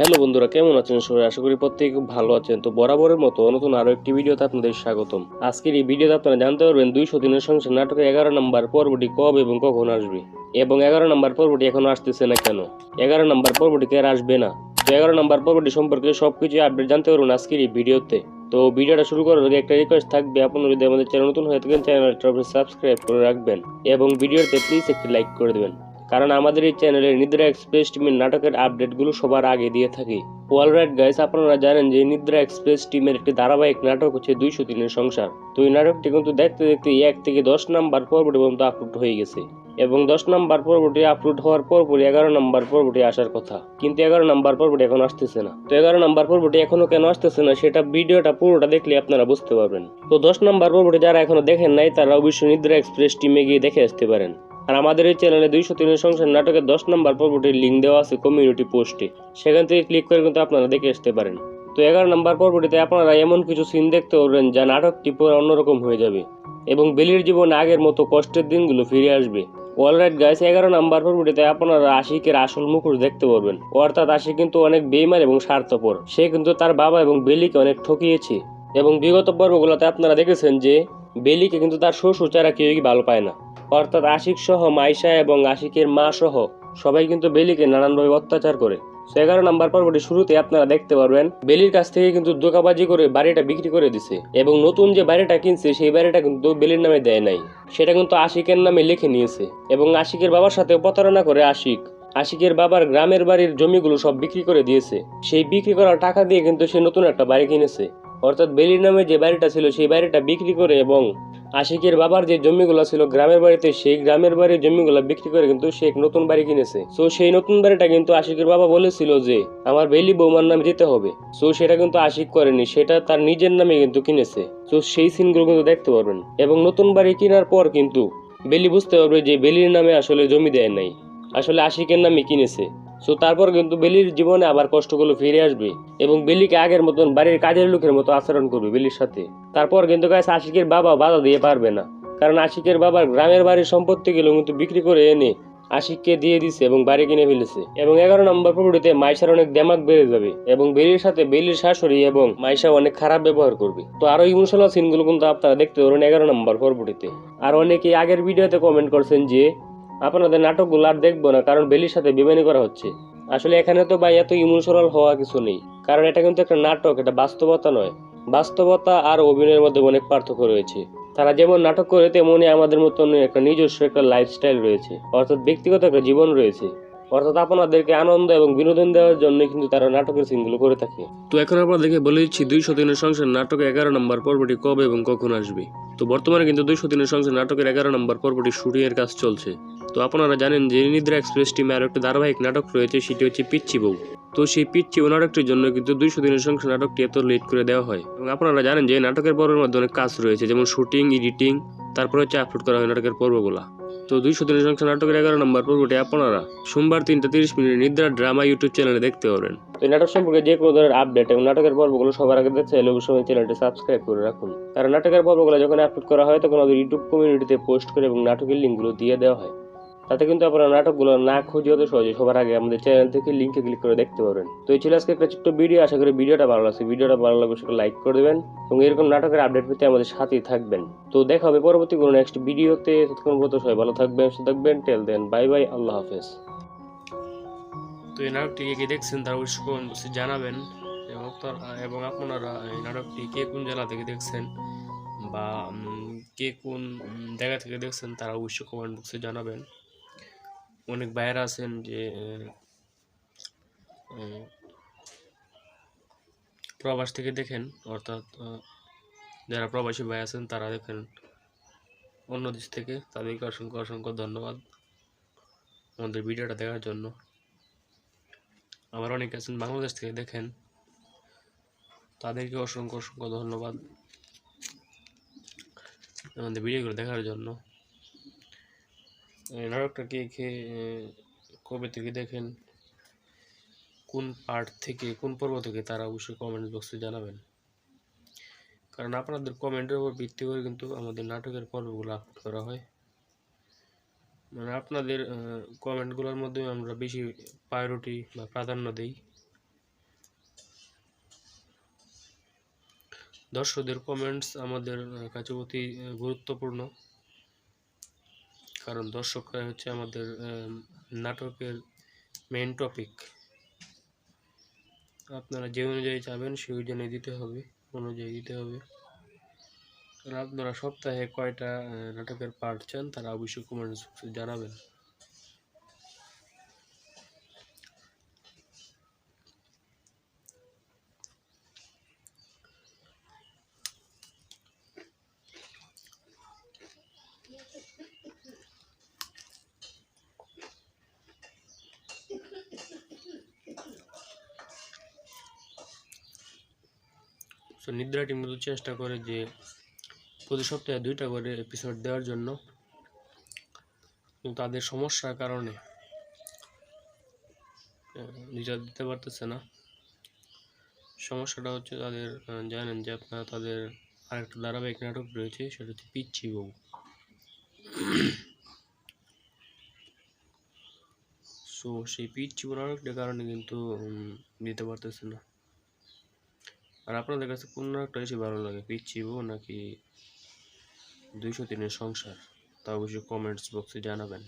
Hello বন্ধুরা, কেমন আছেন সবাই? আশা করি প্রত্যেকে খুব ভালো আছেন। তো বরাবরের মতো নতুন আরও একটি ভিডিওতে আপনাদের স্বাগতম। আজকের এই ভিডিওতে আপনারা জানতে পারবেন দুইশো দিনের সংসার নাটকে এগারো নম্বর পর্বটি কবে এবং কখন আসবে এবং এগারো নম্বর পর্বটি এখনও আসতেছে না কেন? এগারো নম্বর পর্বটি আর আসবে না। তো এগারো নম্বর পর্বটি সম্পর্কে সব কিছু আপডেট জানতে পারবেন আজকের এই ভিডিওতে। তো ভিডিওটা শুরু করার আগে একটা রিকোয়েস্ট থাকবে, আপনারা যদি আমাদের চ্যানেল নতুন হয়ে থাকেন চ্যানেলটা সাবস্ক্রাইব করে রাখবেন এবং ভিডিওতে প্লিজ একটি লাইক করে দেবেন। কারণ আমাদের এই চ্যানেলে নিদ্রা এক্সপ্রেস টিমের নাটকের আপডেটগুলো সবার আগে দিয়ে থাকি। অল রাইট গাইস, আপনারা জানেন যে নিদ্রা এক্সপ্রেস টিমের একটি ধারাবাহিক নাটক হচ্ছে দুইশো দিনের সংসার। তো এই নাটকটি কিন্তু দেখতে দেখতে এক থেকে দশ নাম্বার পর্বটি পর্যন্ত আপলোড হয়ে গেছে। এবং দশ নাম্বার পর্বটি আপলোড হওয়ার পরপরই এগারো নাম্বার পর্বটি আসার কথা। কিন্তু এগারো নাম্বার পর্বটি এখন আসতেছে না। তো এগারো নাম্বার পর্বটি এখনও কেন আসতেছে না, সেটা ভিডিওটা পুরোটা দেখলে আপনারা বুঝতে পারবেন। তো দশ নাম্বার পর্বটি যারা এখনও দেখেন নাই, তারা অবশ্যই নিদ্রা এক্সপ্রেস টিমে গিয়ে দেখে আসতে পারেন। আর আমাদের এই চ্যানেলে দুইশো তিনের সংসার নাটকের দশ নম্বর পর্বটির লিঙ্ক দেওয়া আছে কমিউনিটি পোস্টে সেখান থেকে ক্লিক করে কিন্তু আপনারা দেখে আসতে পারেন। তো এগারো নম্বর পর্বটিতে আপনারা এমন কিছু সিন দেখতে পারবেন যা নাটকটি পুরো অন্যরকম হয়ে যাবে এবং বেলির জীবনে আগের মতো কষ্টের দিনগুলো ফিরে আসবে। অলরাইট গাইস এগারো নাম্বার পর্বটিতে আপনারা আশিকের আসল মুখোশ দেখতে পারবেন। অর্থাৎ আশিক কিন্তু অনেক বেইমান এবং স্বার্থপর। সে কিন্তু তার বাবা এবং বেলিকে অনেক ঠকিয়েছে। এবং বিগত পর্বগুলোতে আপনারা দেখেছেন যে বেলিকে কিন্তু তার শ্বশুর ছাড়া কেউই ভালো পায় না। অর্থাৎ আশিক সহ মাইশা এবং আশিকের মা সহ সবাই কিন্তু বেলিকে নানানভাবে অত্যাচার করে। তো এগারো নাম্বার পর্বটি শুরুতে আপনারা দেখতে পারবেন, বেলির কাছ থেকে কিন্তু দোকাবাজি করে বাড়িটা বিক্রি করে দিছে এবং নতুন যে বাড়িটা কিনছে, সেই বাড়িটা কিন্তু বেলির নামে দেয় নাই। সেটা কিন্তু আশিকের নামে লিখে নিয়েছে এবং আশিকের বাবার সাথে প্রতারণা করে আশিক। আশিকের বাবার গ্রামের বাড়ির জমিগুলো সব বিক্রি করে দিয়েছে। সেই বিক্রি করা টাকা দিয়ে কিন্তু সে নতুন একটা বাড়ি কিনেছে। অর্থাৎ বেলির নামে যে বাড়িটা ছিল, সেই বাড়িটা বিক্রি করে এবং আশিকের বাবার যে জমিগুলো ছিল গ্রামের বাড়িতে, সেই গ্রামের বাড়ির জমিগুলো বিক্রি করে কিন্তু সে এক নতুন বাড়ি কিনেছে। সো সেই নতুন বাড়িটা কিন্তু আশিকের বাবা বলেছিল যে, আমার বেলি বৌমার নামে দিতে হবে। সো সেটা কিন্তু আশিক করেনি, সেটা তার নিজের নামে কিন্তু কিনেছে। সো সেই সিনগুলো কিন্তু দেখতে পারবেন। এবং নতুন বাড়ি কেনার পর কিন্তু বেলি বুঝতে পারবে যে, বেলির নামে আসলে জমি দেয় নাই। আসলে আশিকের নামে কিনেছে। সো তারপর কিন্তু বেলির জীবনে আবার কষ্টগুলো ফিরে আসবে এবং বেলিকে আগের মতন বাড়ির কাজের লোকের মতো আচরণ করবে বেলির সাথে। তারপর কিন্তু গাছ আশিকের বাবা বাধা দিয়ে পারবে না। কারণ আশিকের বাবার গ্রামের বাড়ির সম্পত্তিগুলো কিন্তু বিক্রি করে এনে আশিককে দিয়ে দিছে এবং বাড়ি কিনে ফেলেছে। এবং এগারো নম্বর পর্বটিতে মাইশার অনেক দেমাক বেড়ে যাবে এবং বেলির সাথে বেলির শাশুড়ি এবং মাইশা অনেক খারাপ ব্যবহার করবে। তো আরও ইমোশনাল সিনগুলো কিন্তু আপনারা দেখতে পারেন এগারো নম্বর পর্বটিতে আর অনেকেই আগের ভিডিওতে কমেন্ট করছেন যে আপনাদের নাটকগুলো আর দেখব না, কারণ বেলির সাথে বেমানি করা হচ্ছে। আসলে এখানে তো ভাই এত ইমোশনাল হওয়া কিছু নেই, কারণ এটা কিন্তু একটা নাটক, এটা বাস্তবতা নয়। বাস্তবতা আর অভিনয়ের মধ্যে অনেক পার্থক্য রয়েছে। তারা যেমন নাটক করে তেমনই আমাদের মতন একটা নিজস্ব একটা লাইফস্টাইল রয়েছে, অর্থাৎ ব্যক্তিগত একটা জীবন রয়েছে। অর্থাৎ আপনাদেরকে আনন্দ এবং বিনোদন দেওয়ার জন্য কিন্তু তারা নাটকের সিনগুলো করে থাকে। তো এখন আপনাদেরকে বলে দিচ্ছি দুইশো দিনের সংসার নাটক এগারো নম্বর পর্বটি কবে এবং কখন আসবে? তো বর্তমানে কিন্তু দুইশো দিনের সংসার নাটকের এগারো নম্বর পর্বটি শুটিং এর কাজ চলছে। তো আপনারা জানেন যে নিদ্রা এক্সপ্রেস টিমে আরও একটা ধারাবাহিক নাটক রয়েছে, সেটি হচ্ছে পিচ্ছি বউ। তো সেই পিচ্ছি বউ নাটকটির জন্য কিন্তু দুইশো দিনের সংসার নাটকটি এত লেট করে দেওয়া হয়। এবং আপনারা জানেন যে নাটকের পর্বের মধ্যে অনেক কাজ রয়েছে, যেমন শুটিং, এডিটিং, তারপরে হচ্ছে আপলোড করা হয় নাটকের পর্বগুলা। তো দুইশো দিনের সংসার নাটকের এগারো নম্বর পর্বটি আপনারা সোমবার তিনটা তিরিশ মিনিট নিদ্রা ড্রামা ইউটিউব চ্যানেলে দেখতে পারেন তো এই নাটক সম্পর্কে যে কোনো ধরনের আপডেট এবং নাটকের পর্বগুলো সবার আগে দেখতে চাইলে অবশ্যই চ্যানেলটি সাবস্ক্রাইব করে রাখুন। কারণ নাটকের পর্বগুলো যখন আপলোড করা হয়, তখন আমাদের ইউটিউব কমিউনিটিতে পোস্ট করে এবং নাটকের লিঙ্কগুলো দিয়ে দেওয়া হয়। তাতে কিন্তু আপনারা নাটকগুলো না খুঁজে হতে সহজে। সবার আগে আমাদের চ্যানেল থেকে লিঙ্কে ক্লিক করে দেখতে পারবেন। তো এই ছিল আজকে একটা ছোট্ট ভিডিও আশা করি ভিডিওটা ভালো লাগছে। ভিডিওটা ভালো লাগবে সেটা লাইক করে দেবেন এবং এরকম নাটকের আপডেট পেতে আমাদের সাথেই থাকবেন। তো দেখা হবে পরবর্তী কোনো নেক্সট ভিডিওতে ততক্ষণ পর্যন্ত সবাই ভালো থাকবেন, সুস্থ থাকবেন। টেল দেন বাই বাই আল্লাহ হাফেজ। তো এই নাটকটি কে দেখছেন তারা অবশ্যই box জানাবেন। এবং এবং আপনারা এই নাটকটি কে কোন জেলা থেকে দেখছেন বা কে কোন জায়গা থেকে দেখছেন তারা অবশ্যই কমেন্ট বক্সে জানাবেন। অনেক ভাইয়েরা আছেন যে প্রবাস থেকে দেখেন, অর্থাৎ যারা প্রবাসী ভাই আছেন তারা দেখেন অন্য দেশ থেকে, তাদেরকে অসংখ্য অসংখ্য ধন্যবাদ আমাদের ভিডিওটা দেখার জন্য। আবার অনেকে আছেন বাংলাদেশ থেকে দেখেন, তাদেরকে অসংখ্য অসংখ্য ধন্যবাদ আমাদের ভিডিওগুলো দেখার জন্য। নাটকটা কে খেয়ে কবে থেকে দেখেন? কোন পার্ট থেকে, কোন পর্ব থেকে তারা অবশ্যই কমেন্ট বক্সে জানাবেন। কারণ আপনাদের কমেন্টের উপর ভিত্তি করে কিন্তু আমাদের নাটকের পর্বগুলো আপলোড করা হয়। মানে আপনাদের কমেন্টগুলোর মাধ্যমে আমরা বেশি প্রায়োরিটি বা প্রাধান্য দিই। দর্শকদের কমেন্টস আমাদের কাছে অতি গুরুত্বপূর্ণ। কারণ দর্শকরা হচ্ছে আমাদের নাটকের মেন টপিক আপনারা যে অনুযায়ী চাবেন, সেই অনুযায়ী দিতে হবে অনুযায়ী দিতে হবে। আপনারা সপ্তাহে কয়টা নাটকের পার্ট চান, তারা অবশ্যই কমেন্টস জানাবেন। টিম কিন্তু চেষ্টা করে যে প্রতি সপ্তাহে দুইটা করে এপিসোড দেওয়ার জন্য। তাদের সমস্যার কারণে আহ, দিতে পারতেছে না। সমস্যাটা হচ্ছে তাদের জানেন যে আপনারা তাদের আরেকটা ধারাবাহিক নাটক রয়েছে সেটা হচ্ছে পিচ্ছি বউ। সো সেই পিচ্ছি বউ নাটকটার কারণে কিন্তু দিতে পারতেছে না। আর আপনাদের কাছে কোন নাটকটা বেশি ভালো লাগে? পিচ্ছি বউ নাকি দুইশো তিনের সংসার? তা অবশ্যই কমেন্টস বক্সে জানাবেন।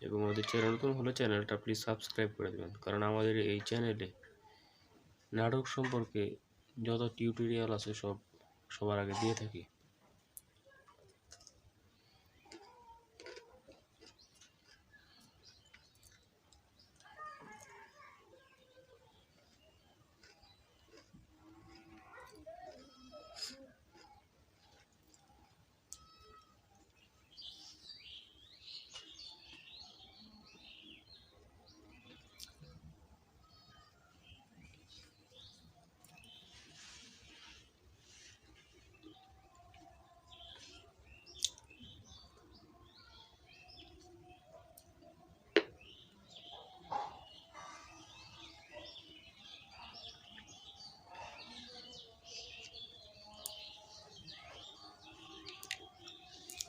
এবং আমাদের চ্যানেল নতুন হলে চ্যানেলটা প্লিজ সাবস্ক্রাইব করে দেবেন। কারণ আমাদের এই চ্যানেলে নাটক সম্পর্কে যত টিউটোরিয়াল আছে সব সবার আগে দিয়ে থাকি।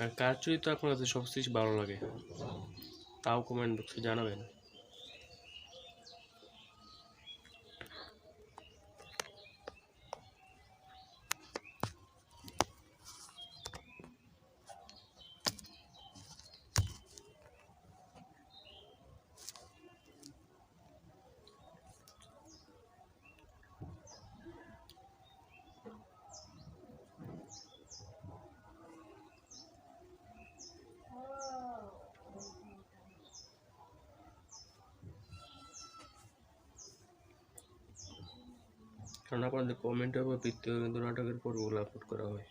আর কার চরিত্র আপনার কাছে সবচেয়ে বেশি ভালো লাগে? তাও কমেন্ট বক্সে জানাবেন। কারণ আপনাদের কমেন্টের উপর করে কিন্তু নাটকের পর্বগুলো আপলোড করা হয়।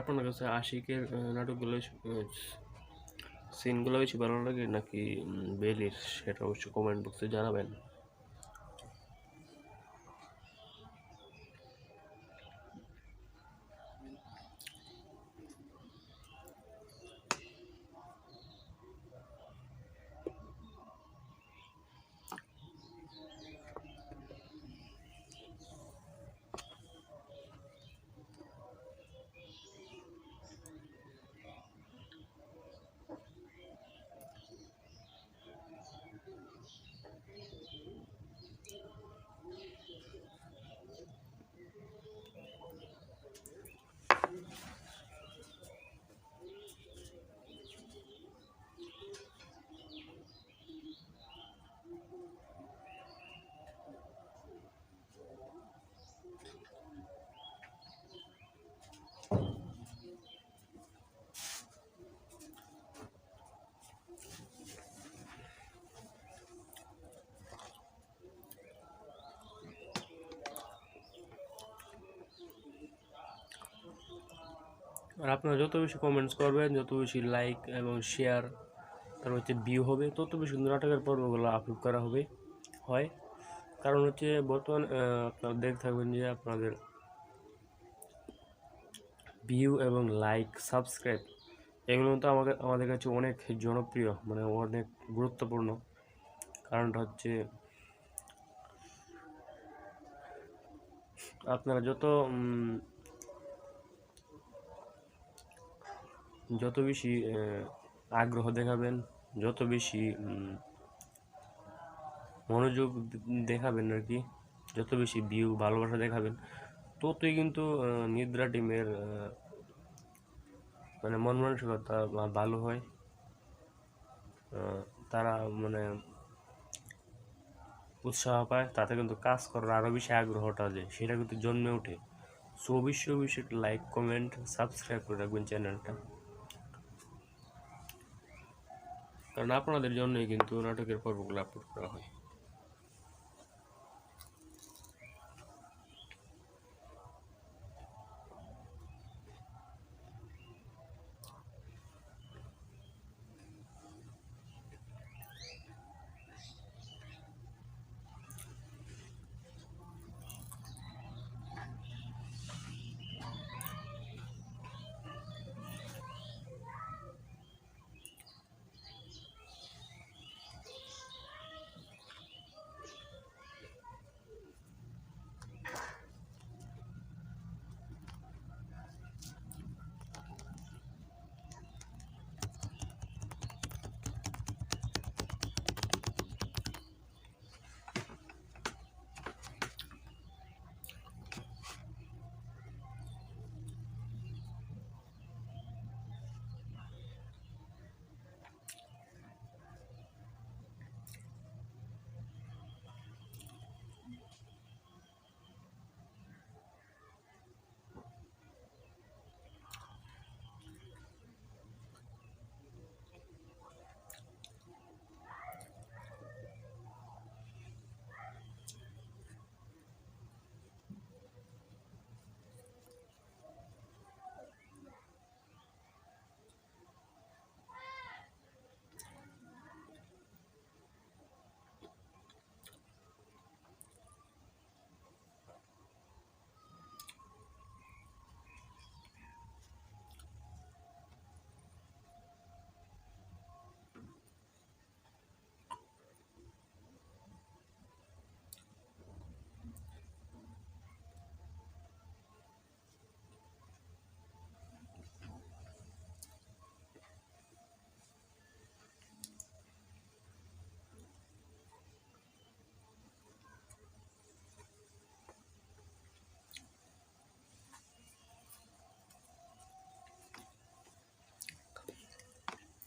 আপনার কাছে আশিকের নাটকগুলো সিনগুলো বেশি ভালো লাগে নাকি বেলির? সেটা অবশ্যই কমেন্ট বক্সে জানাবেন। আর আপনারা যত বেশি কমেন্টস করবেন, যত বেশি লাইক এবং শেয়ার তারপর হচ্ছে ভিউ হবে, তত বেশি কিন্তু নাটকের পর্বগুলো আপলোড করা হবে, হয়। কারণ হচ্ছে বর্তমান আপনারা দেখে থাকবেন যে আপনাদের ভিউ এবং লাইক সাবস্ক্রাইব এগুলো তো আমাদের আমাদের কাছে অনেক জনপ্রিয় মানে অনেক গুরুত্বপূর্ণ। কারণটা হচ্ছে আপনারা যত যত বেশি আগ্রহ দেখাবেন, যত বেশি মনোযোগ দেখাবেন আর কি, যত বেশি ভিউ ভালোবাসা দেখাবেন, ততই কিন্তু নিদ্রা টিমের মানে মন মানসিকতা ভালো হয়। তারা মানে উৎসাহ পায়, তাতে কিন্তু কাজ করার আরও বেশি আগ্রহটা যে, সেটা কিন্তু জন্মে ওঠে। সো অবশ্যই অবশ্যই লাইক কমেন্ট সাবস্ক্রাইব করে রাখবেন চ্যানেলটা কারণ আপনাদের জন্যই কিন্তু নাটকের পর্বগুলো আপলোড করা হয়।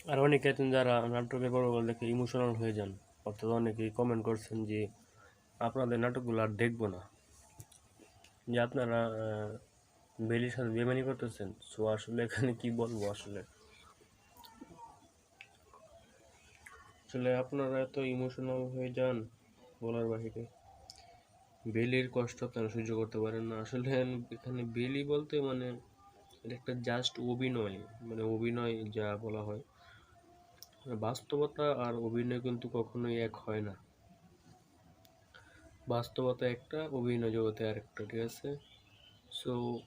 আর অনেকে আছেন যারা নাটকের পর্বগুলো দেখে ইমোশনাল হয়ে যান। অর্থাৎ অনেকেই কমেন্ট করছেন যে, আপনাদের নাটকগুলো আর দেখব না। যে আপনারা বেলির সাথে বেমানি করতেছেন। সো আসলে এখানে কি বলব আসলে? আসলে আপনারা এত ইমোশনাল হয়ে যান বলার বাহিরে। বেলির কষ্ট আপনারা সহ্য করতে পারেন না। আসলে এখানে বেলি বলতে মানে এটা একটা জাস্ট অভিনয়। মানে অভিনয় যা বলা হয়। বাস্তবতা আর অভিনয় কিন্তু কখনোই এক হয় না। বাস্তবতা একটা, অভিনয় জগতে আরেকটা, ঠিক আছে? সো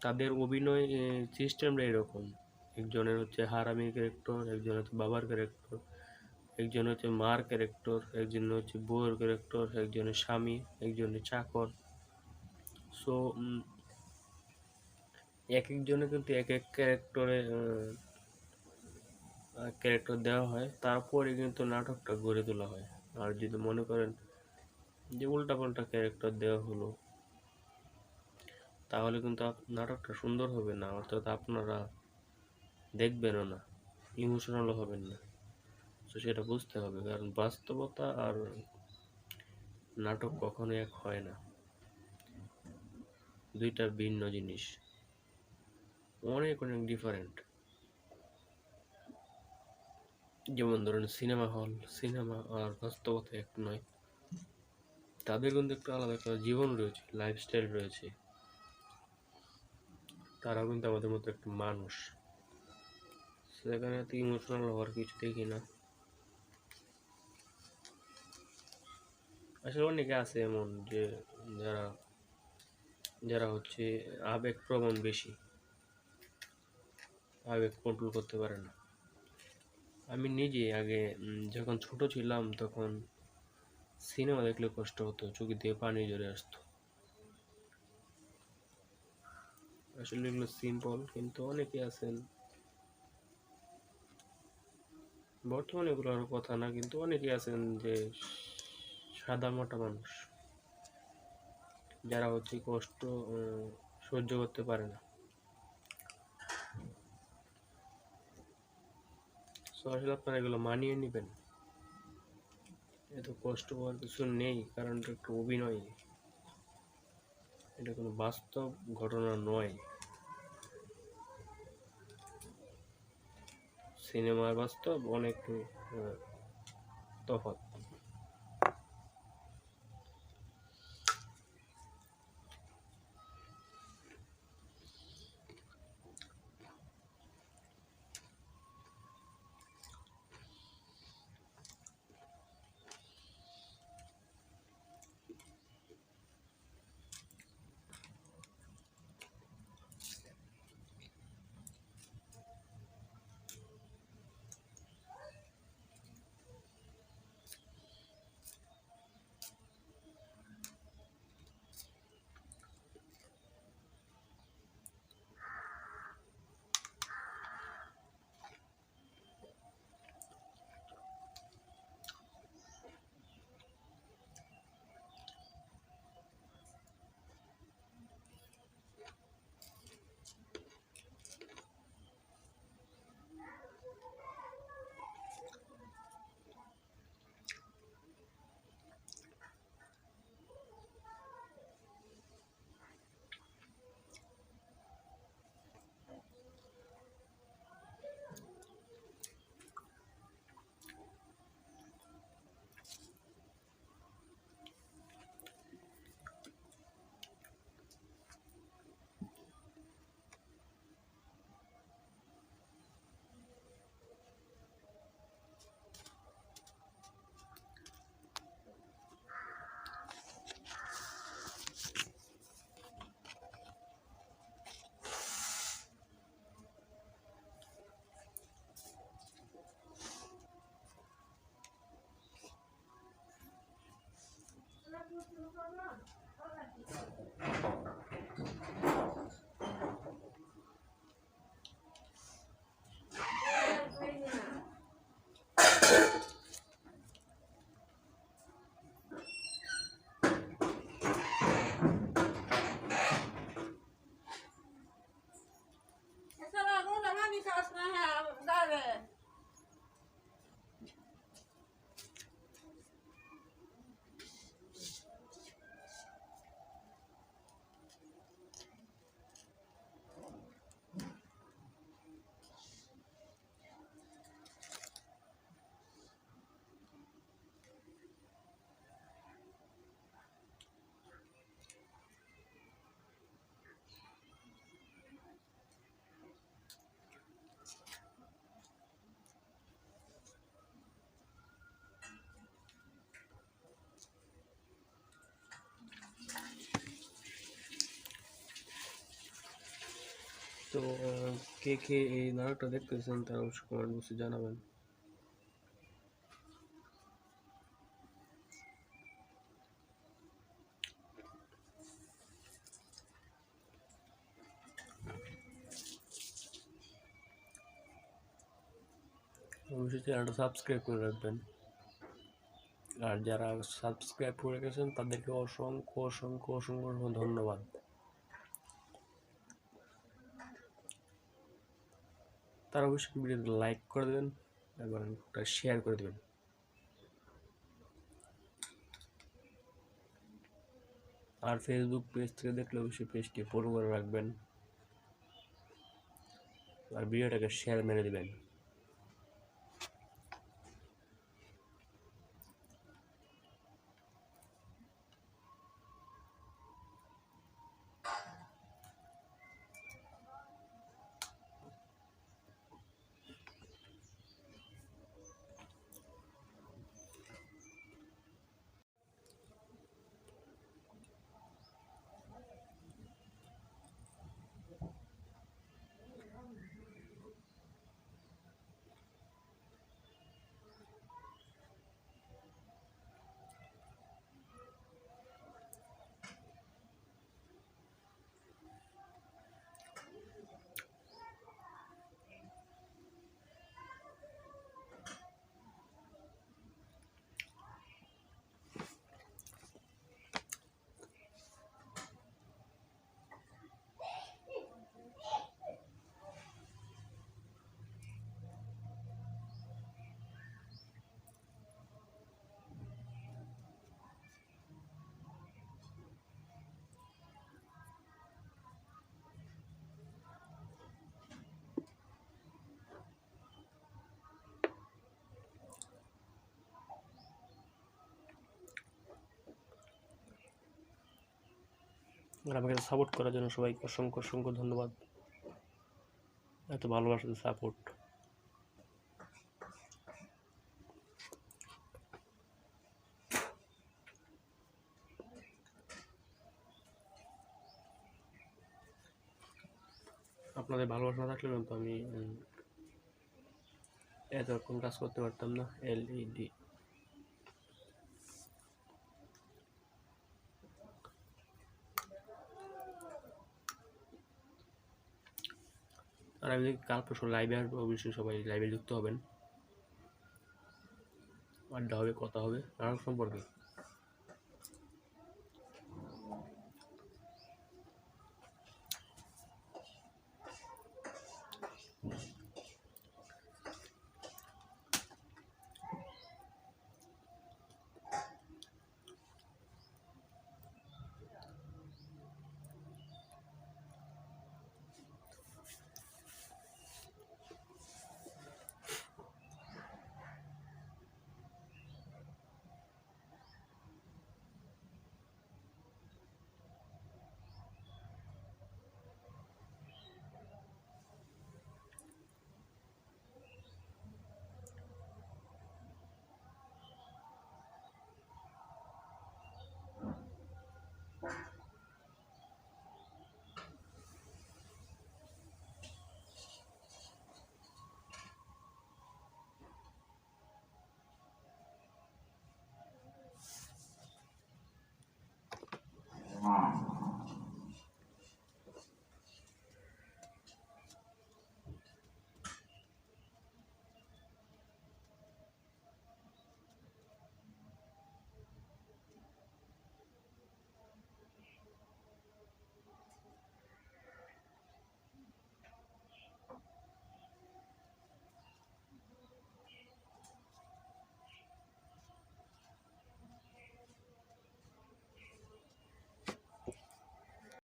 তাদের অভিনয় সিস্টেমটা এরকম। একজনের হচ্ছে হারামি ক্যারেক্টর, একজন হচ্ছে বাবার ক্যারেক্টর, একজন হচ্ছে মার ক্যারেক্টর, একজন হচ্ছে বউয়ের ক্যারেক্টর একজনের স্বামী একজনের চাকর। সো এক একজনে কিন্তু এক এক ক্যারেক্টরে ক্যারেক্টার দেওয়া হয়, তারপরে কিন্তু নাটকটা গড়ে তোলা হয়। আর যদি মনে করেন যে উল্টাপাল্টা ক্যারেক্টার দেওয়া হলো, তাহলে কিন্তু নাটকটা সুন্দর হবে না, অর্থাৎ আপনারা দেখবেনও না ইমোশনালও হবেন না। তো সেটা বুঝতে হবে, কারণ বাস্তবতা আর নাটক কখনো এক হয় না। দুইটা ভিন্ন জিনিস। অনেক অনেক ডিফারেন্ট যেমন ধরেন সিনেমা হল সিনেমা আর বাস্তবতা এক নয়। তাদের কিন্তু একটা আলাদা একটা জীবন রয়েছে লাইফস্টাইল রয়েছে। তারাও কিন্তু আমাদের মতো একটা মানুষ। সেখানে এত ইমোশনাল হওয়ার কিছু দেখি না। আসলে অনেকে আছে এমন যে যারা যারা হচ্ছে আবেগ প্রবণ বেশি। আবেগ কন্ট্রোল করতে পারে না। আমি নিজে আগে যখন ছোট ছিলাম তখন সিনেমা দেখলে কষ্ট হতো, চোখে দিয়ে পানি ঝরে আসতো। আসলে এগুলো সিম্পল কিন্তু অনেকে আছেন। বর্তমানে এগুলো আর কথা না, কিন্তু অনেকে আছেন যে সাদা মোটা মানুষ। যারা হচ্ছে কষ্ট সহ্য করতে পারে না। তো আসলে আপনারা এগুলো মানিয়ে নেবেন। এত কষ্ট হওয়ার কিছু নেই, কারণ এটা একটু অভিনয়। এটা কোনো বাস্তব ঘটনা নয়। সিনেমার বাস্তব অনেক তফাৎ। তো কে কে এই নাটকটা দেখতেছেন তারা অবশ্যই কমেন্ট বক্সে জানাবেন। অবশ্যই চ্যানেলটা সাবস্ক্রাইব করে রাখবেন। আর যারা সাবস্ক্রাইব করে গেছেন, তাদেরকে অসংখ্য অসংখ্য অসংখ্য ধন্যবাদ। তারা অবশ্যই ভিডিওতে লাইক করে দেবেন এবং ওটা শেয়ার করে দেবেন। আর ফেসবুক পেজ থেকে দেখলে অবশ্যই পেজটি ফলো করে রাখবেন। আর ভিডিওটাকে শেয়ার মেরে দেবেন। আর আমাকে সাপোর্ট করার জন্য সবাইকে অসংখ্য অসংখ্য ধন্যবাদ। এত ভালোবাসার সাপোর্ট আপনাদের ভালোবাসা থাকলে কিন্তু আমি এত রকম কাজ করতে পারতাম না এলইডি আর আমি কাল পরশু লাইভে আসব অবশ্যই সবাই লাইভে যুক্ত হবেন। আড্ডা হবে, কথা হবে নানান সম্পর্কে।